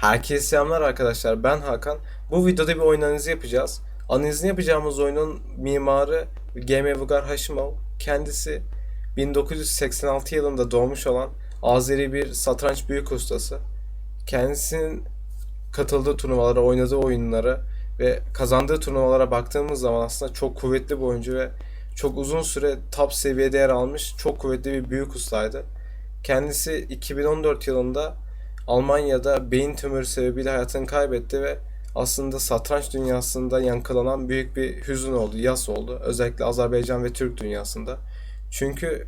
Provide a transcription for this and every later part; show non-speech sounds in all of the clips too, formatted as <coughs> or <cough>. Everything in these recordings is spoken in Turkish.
Herkese selamlar arkadaşlar. Ben Hakan. Bu videoda bir oyun analizi yapacağız. Analizini yapacağımız oyunun mimarı Game Vugar Hashimov. Kendisi 1986 yılında doğmuş olan Azeri bir satranç büyük ustası. Kendisinin katıldığı turnuvalara, oynadığı oyunlara ve kazandığı turnuvalara baktığımız zaman aslında çok kuvvetli bir oyuncu ve çok uzun süre top seviyede yer almış çok kuvvetli bir büyük ustaydı. Kendisi 2014 yılında Almanya'da beyin tümörü sebebiyle hayatını kaybetti ve aslında satranç dünyasında yankılanan büyük bir hüzün oldu, yas oldu. Özellikle Azerbaycan ve Türk dünyasında. Çünkü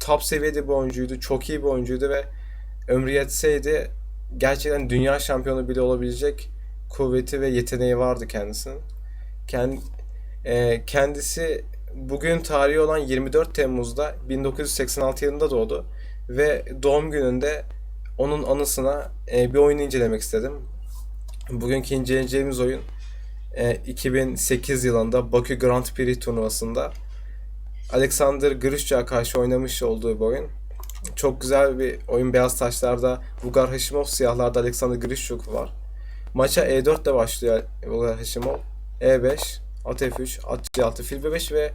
top seviyede bir oyuncuydu, çok iyi bir oyuncuydu ve ömrü yetseydi gerçekten dünya şampiyonu bile olabilecek kuvveti ve yeteneği vardı kendisinin. Kend, e, kendisi bugün tarihi olan 24 Temmuz'da 1986 yılında doğdu ve doğum gününde onun anısına e, bir oyunu incelemek istedim. Bugünkü inceleyeceğimiz oyun e, 2008 yılında Bakü Grand Prix turnuvasında Alexander Grishchuk'a karşı oynamış olduğu bir oyun. Çok güzel bir oyun. Beyaz taşlarda Vugar Hashimov, siyahlarda Alexander Grishchuk var. Maça E4 ile başlıyor Vugar Hashimov. E5, at F3, at C6, fil B5 ve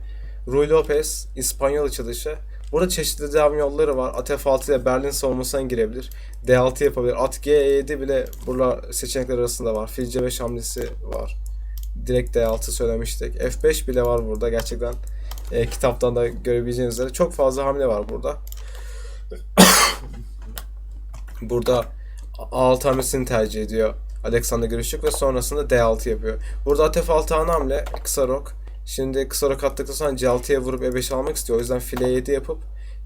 Rui Lopez İspanyol açılışı. Burada çeşitli devam yolları var. At F6 ile Berlin savunmasına girebilir. D6 yapabilir. At G7 bile burada seçenekler arasında var. Fil C5 hamlesi var. Direkt D6 söylemiştik. F5 bile var burada. Gerçekten e, kitaptan da görebileceğiniz üzere çok fazla hamle var burada. <coughs> burada A6 hamlesini tercih ediyor Alexander Grishuk ve sonrasında D6 yapıyor. Burada at F6 ana hamle kısa rok. Şimdi kısa rok attıktan sonra C6'ya vurup E5 almak istiyor. O yüzden file 7 yapıp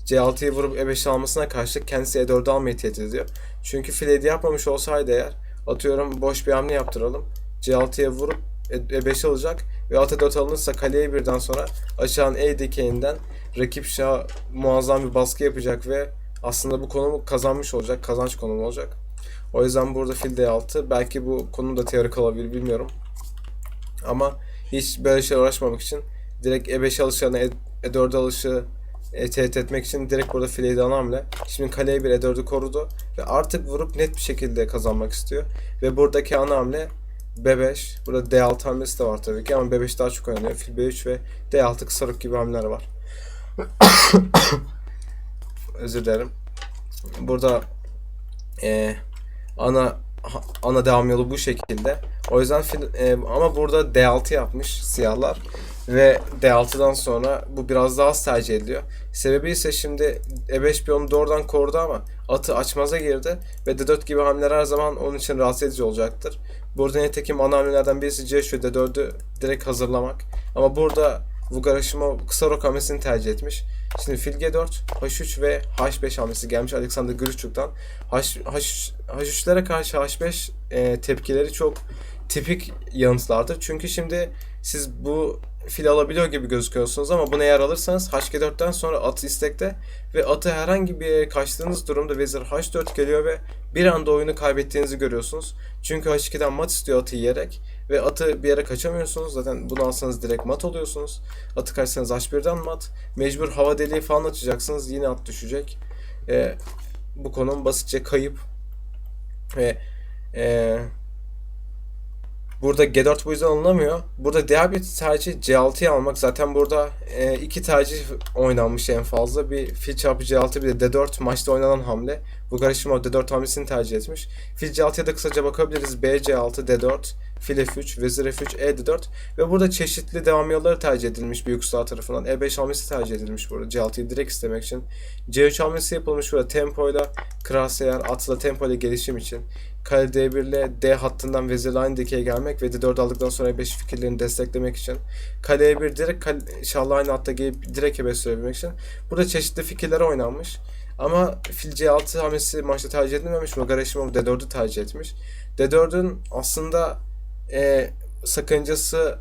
C6'yı vurup E5 almasına karşı kendisi E4'ü almayı tehdit ediyor. Çünkü file 7 yapmamış olsaydı eğer atıyorum boş bir hamle yaptıralım. C6'ya vurup E5 alacak ve at E4 alınırsa kaleye birden sonra aşağının E dikeyinden rakip şah muazzam bir baskı yapacak ve aslında bu konumu kazanmış olacak. Kazanç konumu olacak. O yüzden burada fil D6 belki bu konu da teorik olabilir bilmiyorum. Ama hiç böyle şey uğraşmamak için direkt E5 alışlarına E4 alışı e, tehdit etmek için direkt burada fileyi de hamle. Şimdi kaleye bir E4'ü korudu ve artık vurup net bir şekilde kazanmak istiyor. Ve buradaki ana hamle B5. Burada D6 hamlesi de var tabii ki ama B5 daha çok oynanıyor. Fil B3 ve D6 kısa gibi hamleler var. <coughs> Özür dilerim. Burada e, ana ana devam yolu bu şekilde. O yüzden e, ama burada D6 yapmış siyahlar ve D6'dan sonra bu biraz daha az tercih ediliyor. Sebebi ise şimdi E5 piyonu doğrudan korudu ama atı açmaza girdi ve D4 gibi hamleler her zaman onun için rahatsız edici olacaktır. Burada nitekim ana hamlelerden birisi C3 ve D4'ü direkt hazırlamak. Ama burada Vugarashima kısa rok hamlesini tercih etmiş. Şimdi fil G4, H3 ve H5 hamlesi gelmiş Alexander Grishchuk'tan. H, H, H3'lere karşı H5 e, tepkileri çok tipik yanıtlardır. Çünkü şimdi siz bu fil alabiliyor gibi gözüküyorsunuz ama bunu eğer alırsanız HG4'ten sonra atı istekte ve atı herhangi bir yere kaçtığınız durumda vezir H4 geliyor ve bir anda oyunu kaybettiğinizi görüyorsunuz. Çünkü H2'den mat istiyor atı yiyerek ve atı bir yere kaçamıyorsunuz. Zaten bunu alsanız direkt mat oluyorsunuz. Atı kaçsanız H1'den mat. Mecbur hava deliği falan açacaksınız. Yine at düşecek. Ee, bu konum basitçe kayıp. Ve ee, Burada G4 bu yüzden alınamıyor. Burada diğer bir tercih C6'yı almak. Zaten burada e, iki tercih oynanmış en fazla. Bir fil çarpı C6 bir de D4 maçta oynanan hamle. Bu Garishimov D4 hamlesini tercih etmiş. Fil C6'ya da kısaca bakabiliriz. B C6, D4, fil F3, vezir F3, E D4 ve burada çeşitli devam yolları tercih edilmiş büyük usta tarafından. E5 hamlesi tercih edilmiş burada C6'yı direkt istemek için. C3 hamlesi yapılmış burada tempoyla, Krasayer atla tempoyla gelişim için. Kale D1 ile D hattından vezirle aynı dikeye gelmek ve D4 aldıktan sonra E5 fikirlerini desteklemek için. Kale E1 direkt kale, şahla aynı hatta gelip direkt E5 söylemek için. Burada çeşitli fikirler oynanmış. Ama fil C6 hamlesi maçta tercih edilmemiş ve Garashimov D4'ü tercih etmiş. D4'ün aslında e, sakıncası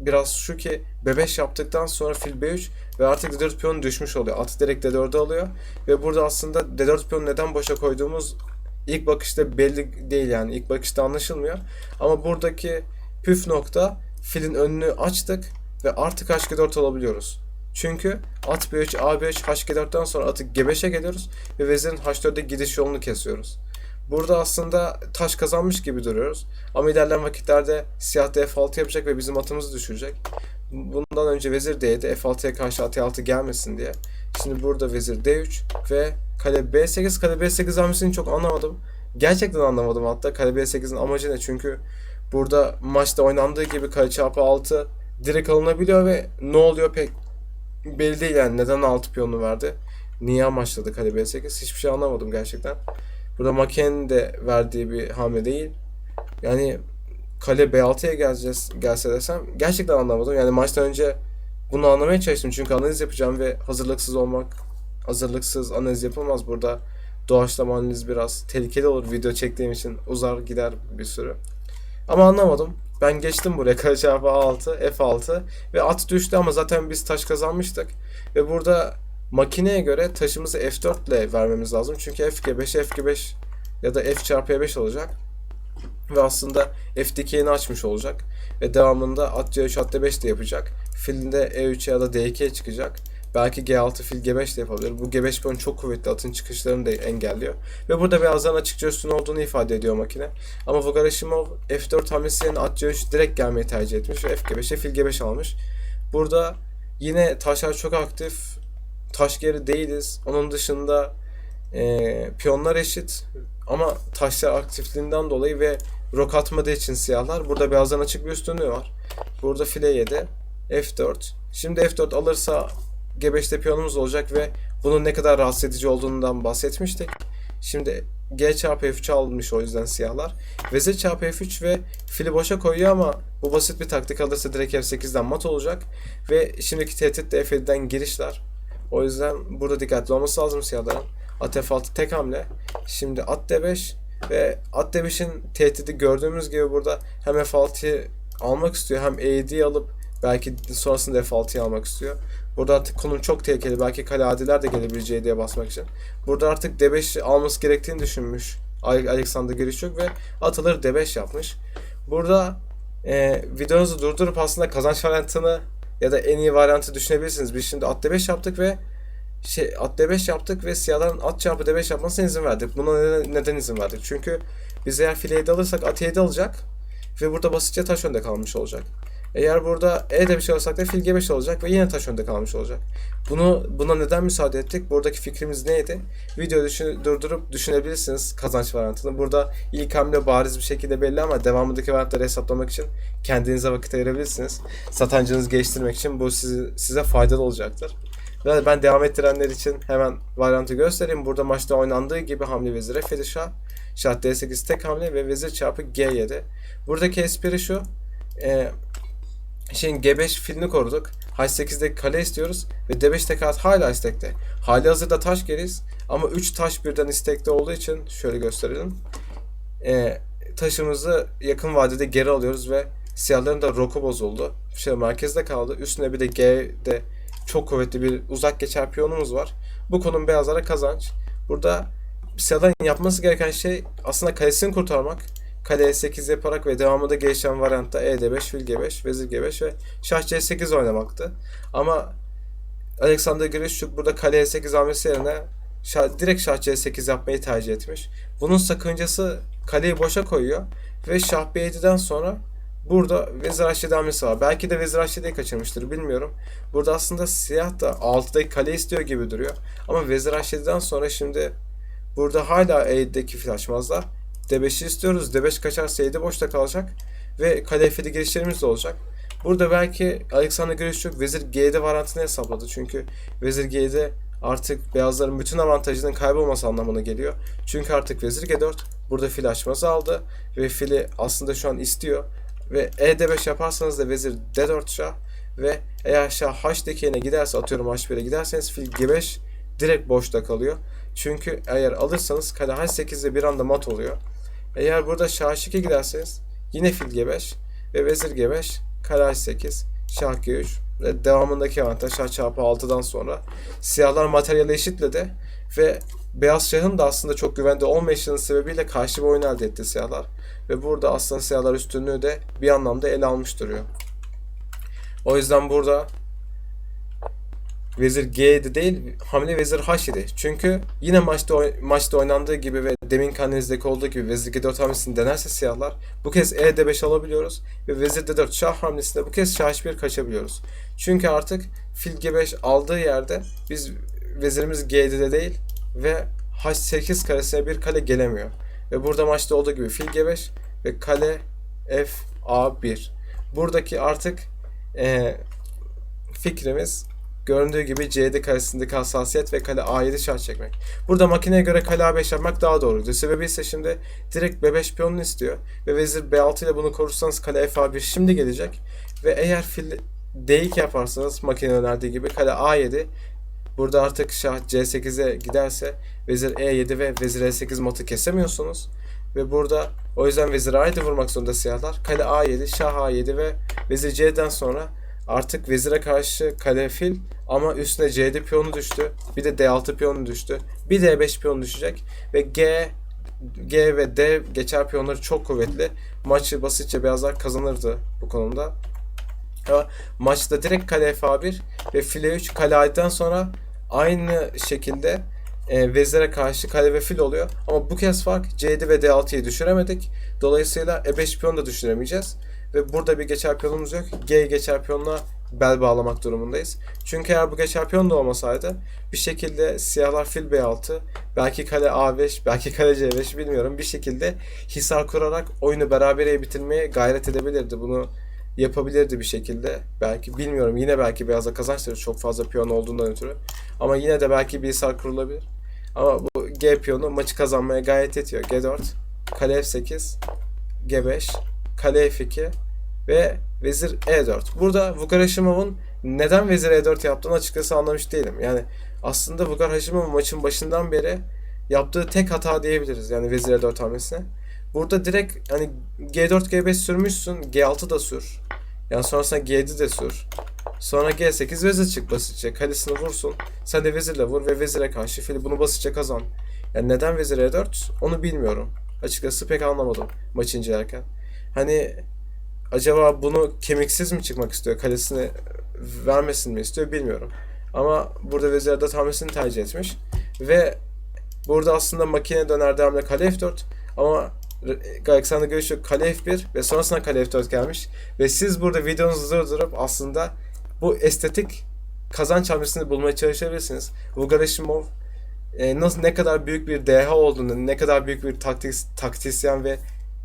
biraz şu ki B5 yaptıktan sonra fil B3 ve artık D4 piyonu düşmüş oluyor. Atı direkt D4'e alıyor ve burada aslında D4 piyonu neden boşa koyduğumuz ilk bakışta belli değil yani ilk bakışta anlaşılmıyor. Ama buradaki püf nokta filin önünü açtık ve artık H4 alabiliyoruz. Çünkü at B3, A5, H4'ten sonra atı G5'e geliyoruz ve vezirin H4'e gidiş yolunu kesiyoruz. Burada aslında taş kazanmış gibi duruyoruz. Ama ilerleyen vakitlerde siyah da F6 yapacak ve bizim atımızı düşürecek. Bundan önce vezir D'ydi. F6'ya karşı at 6 gelmesin diye. Şimdi burada vezir D3 ve kale B8. Kale B8 hamlesini çok anlamadım. Gerçekten anlamadım hatta kale B8'in amacı ne? Çünkü burada maçta oynandığı gibi kale çarpı 6 direkt alınabiliyor ve ne oluyor pek belli değil yani neden 6 piyonu verdi. Niye amaçladı kale B8 hiçbir şey anlamadım gerçekten. Burada Maken'in de verdiği bir hamle değil. Yani kale B6'ya geleceğiz gelse desem gerçekten anlamadım. Yani maçtan önce bunu anlamaya çalıştım çünkü analiz yapacağım ve hazırlıksız olmak hazırlıksız analiz yapılmaz. Burada doğaçlama analiz biraz tehlikeli olur video çektiğim için uzar gider bir sürü. Ama anlamadım. Ben geçtim buraya <laughs> kare çarpı A6, F6 ve at düştü ama zaten biz taş kazanmıştık. Ve burada makineye göre taşımızı F4 ile vermemiz lazım. Çünkü F5, F5 ya da F çarpı E5 olacak. Ve aslında F dikeyini açmış olacak. Ve devamında at C3, at D5 de yapacak. Filinde E3 ya da D2'ye çıkacak. Belki G6 fil G5 de yapabilir. Bu G5 piyonu çok kuvvetli atın çıkışlarını da engelliyor. Ve burada beyazların açıkça üstün olduğunu ifade ediyor makine. Ama Vogarashimov F4 hamlesi yerine at C3 direkt gelmeyi tercih etmiş ve F5'e fil G5 almış. Burada yine taşlar çok aktif. Taş geri değiliz. Onun dışında e, piyonlar eşit. Ama taşlar aktifliğinden dolayı ve rok atmadığı için siyahlar. Burada beyazların açık bir üstünlüğü var. Burada file 7. F4. Şimdi F4 alırsa G5'te piyonumuz olacak ve bunun ne kadar rahatsız edici olduğundan bahsetmiştik. Şimdi G çarpı F3 almış o yüzden siyahlar. Vezir çarpı F3 ve fili boşa koyuyor ama bu basit bir taktik alırsa direkt F8'den mat olacak. Ve şimdiki tehdit de F7'den girişler. O yüzden burada dikkatli olması lazım siyahların. At F6 tek hamle. Şimdi at D5 ve at D5'in tehdidi gördüğümüz gibi burada hem F6'yı almak istiyor hem E7'yi alıp belki sonrasında F6'yı almak istiyor. Burada artık konum çok tehlikeli. Belki kale adiler de gelebileceği diye basmak için. Burada artık D5 alması gerektiğini düşünmüş Alexander Grishuk ve atılır D5 yapmış. Burada e, videonuzu durdurup aslında kazanç varyantını ya da en iyi varyantı düşünebilirsiniz. Biz şimdi at D5 yaptık ve şey at D5 yaptık ve siyahların at çarpı D5 yapmasına izin verdik. Buna neden, neden izin verdik? Çünkü biz eğer file 7 alırsak at 7 alacak ve burada basitçe taş önde kalmış olacak. Eğer burada E de bir şey alırsak da fil G5 olacak ve yine taş önde kalmış olacak. Bunu buna neden müsaade ettik? Buradaki fikrimiz neydi? Videoyu düşün, durdurup düşünebilirsiniz kazanç varyantını. Burada ilk hamle bariz bir şekilde belli ama devamındaki varyantları hesaplamak için kendinize vakit ayırabilirsiniz. Satancınızı geliştirmek için bu sizi, size faydalı olacaktır. Ve ben devam ettirenler için hemen varyantı göstereyim. Burada maçta oynandığı gibi hamle vezir F7 şah. Şah D8 tek hamle ve vezir çarpı G7. Buradaki espri şu. E, şeyin G5 filini koruduk. H8'deki kale istiyoruz ve D5 tekat hala istekte. Hali hazırda taş geriz ama 3 taş birden istekte olduğu için şöyle gösterelim. Ee, taşımızı yakın vadede geri alıyoruz ve siyahların da roku bozuldu. Şey merkezde kaldı. Üstüne bir de G'de çok kuvvetli bir uzak geçer piyonumuz var. Bu konum beyazlara kazanç. Burada siyahların yapması gereken şey aslında kalesini kurtarmak Kale E8 yaparak ve devamında gelişen variantta E5, fil G5, vezir G5 ve şah C8 oynamaktı. Ama Alexander Grishuk burada kale E8 hamlesi yerine şah, direkt şah C8 yapmayı tercih etmiş. Bunun sakıncası kaleyi boşa koyuyor ve şah B7'den sonra burada vezir H7 hamlesi var. Belki de vezir H7'yi kaçırmıştır bilmiyorum. Burada aslında siyah da 6'daki kale istiyor gibi duruyor. Ama vezir H7'den sonra şimdi burada hala E7'deki fil açmazlar. D5'i istiyoruz. D5 kaçarsa 7 boşta kalacak. Ve kale F7 girişlerimiz de olacak. Burada belki Alexander Grishuk vezir G7 varantını hesapladı. Çünkü vezir G7 artık beyazların bütün avantajının kaybolması anlamına geliyor. Çünkü artık vezir G4 burada fil açması aldı. Ve fili aslında şu an istiyor. Ve E5 yaparsanız da vezir D4 şah. Ve eğer şah H dikeyine giderse atıyorum H1'e giderseniz fil G5 direkt boşta kalıyor. Çünkü eğer alırsanız kale H8'de bir anda mat oluyor. Eğer burada şah 2 giderseniz yine fil G5 ve vezir G5, kare H8, şah G3 ve devamındaki avantaj şah çarpı 6'dan sonra siyahlar materyali eşitledi ve beyaz şahın da aslında çok güvende olmayışının sebebiyle karşı bir oyun elde etti siyahlar. Ve burada aslında siyahlar üstünlüğü de bir anlamda ele almış duruyor. O yüzden burada vezir G7 değil hamle vezir H7. Çünkü yine maçta maçta oynandığı gibi ve demin kanalinizdeki olduğu gibi vezir G4 hamlesini denerse siyahlar bu kez E D5 alabiliyoruz ve vezir D4 şah hamlesinde bu kez şah H1 kaçabiliyoruz. Çünkü artık fil G5 aldığı yerde biz vezirimiz G7'de değil ve H8 karesine bir kale gelemiyor. Ve burada maçta olduğu gibi fil G5 ve kale F A1. Buradaki artık eee, fikrimiz göründüğü gibi C7 karesindeki hassasiyet ve kale A7 şah çekmek. Burada makineye göre kale A5 yapmak daha doğruydu. Sebebi ise şimdi direkt B5 piyonunu istiyor. Ve vezir B6 ile bunu korursanız kale F1 şimdi gelecek. Ve eğer fil D2 yaparsanız makine önerdiği gibi kale A7 Burada artık şah C8'e giderse vezir E7 ve vezir E8 matı kesemiyorsunuz. Ve burada o yüzden vezir A7 vurmak zorunda siyahlar. Kale A7, şah A7 ve vezir C'den sonra artık vezire karşı kale fil ama üstüne C7 piyonu düştü. Bir de D6 piyonu düştü. Bir de E5 piyonu düşecek. Ve G G ve D geçer piyonları çok kuvvetli. Maçı basitçe beyazlar kazanırdı bu konuda. Ama maçta direkt kale F1 ve file 3 kale A7'den sonra aynı şekilde e, vezire karşı kale ve fil oluyor. Ama bu kez fark C7 ve D6'yı düşüremedik. Dolayısıyla E5 piyonu da düşüremeyeceğiz. Ve burada bir geçer piyonumuz yok. G geçer piyonuna bel bağlamak durumundayız. Çünkü eğer bu geçer piyon da olmasaydı bir şekilde siyahlar fil B6, belki kale A5, belki kale C5 bilmiyorum bir şekilde hisar kurarak oyunu berabere bitirmeye gayret edebilirdi. Bunu yapabilirdi bir şekilde. Belki bilmiyorum yine belki beyaza kazançları çok fazla piyon olduğundan ötürü. Ama yine de belki bir hisar kurulabilir. Ama bu G piyonu maçı kazanmaya gayet yetiyor. G4, kale F8, G5, kale F2 ve vezir E4. Burada Vugar Hashimov'un neden vezir E4 yaptığını açıkçası anlamış değilim. Yani aslında Vugar Hashimov maçın başından beri yaptığı tek hata diyebiliriz. Yani vezir E4 hamlesine. Burada direkt hani G4 G5 sürmüşsün. G6 da sür. Yani sonrasında G7 de sür. Sonra G8 vezir çık basitçe. Kalesini vursun. Sen de vezirle vur ve vezire karşı fili bunu basitçe kazan. Yani neden vezir E4 onu bilmiyorum. Açıkçası pek anlamadım maçı incelerken. Hani acaba bunu kemiksiz mi çıkmak istiyor? Kalesini vermesin mi istiyor bilmiyorum. Ama burada vezir E4 hamlesini tercih etmiş. Ve burada aslında makine dönerdi hamle kale F4 ama Alexander Görüşü kale F1 ve sonrasında kale F4 gelmiş. Ve siz burada videonuzu durdurup aslında bu estetik kazanç hamlesini bulmaya çalışabilirsiniz. Vugar Hashimov e, nasıl ne kadar büyük bir deha olduğunu, ne kadar büyük bir taktik, taktisyen ve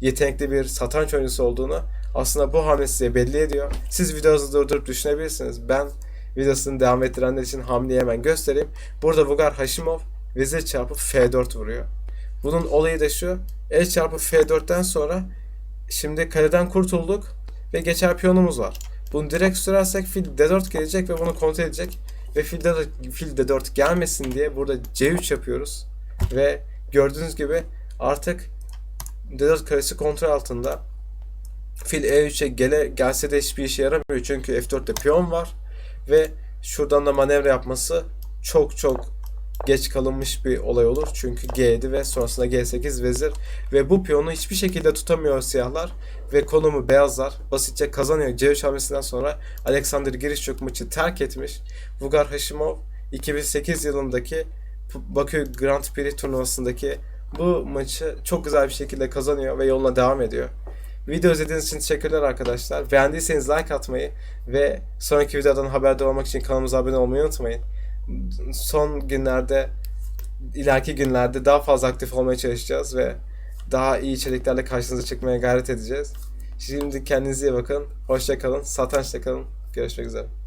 yetenekli bir satranç oyuncusu olduğunu aslında bu hamle size belli ediyor. Siz videonuzu durdurup düşünebilirsiniz. Ben videosunu devam ettirenler için hamleyi hemen göstereyim. Burada Vugar Hashimov vezir çarpı F4 vuruyor. Bunun olayı da şu. E çarpı F4'ten sonra şimdi kaleden kurtulduk ve geçer piyonumuz var. Bunu direkt sürersek fil D4 gelecek ve bunu kontrol edecek. Ve fil D4, fil D4 gelmesin diye burada C3 yapıyoruz. Ve gördüğünüz gibi artık D4 karesi kontrol altında. Fil E3'e gele, gelse de hiçbir işe yaramıyor. Çünkü F4'te piyon var. Ve şuradan da manevra yapması çok çok geç kalınmış bir olay olur. Çünkü G7 ve sonrasında G8 vezir ve bu piyonu hiçbir şekilde tutamıyor siyahlar ve konumu beyazlar basitçe kazanıyor. C3 hamlesinden sonra Alexander Girişçuk maçı terk etmiş. Vugar Hashimov 2008 yılındaki Bakü Grand Prix turnuvasındaki bu maçı çok güzel bir şekilde kazanıyor ve yoluna devam ediyor. Video izlediğiniz için teşekkürler arkadaşlar. Beğendiyseniz like atmayı ve sonraki videodan haberdar olmak için kanalımıza abone olmayı unutmayın son günlerde ileriki günlerde daha fazla aktif olmaya çalışacağız ve daha iyi içeriklerle karşınıza çıkmaya gayret edeceğiz. Şimdi kendinize iyi bakın. Hoşça kalın. Satrançta kalın. Görüşmek üzere.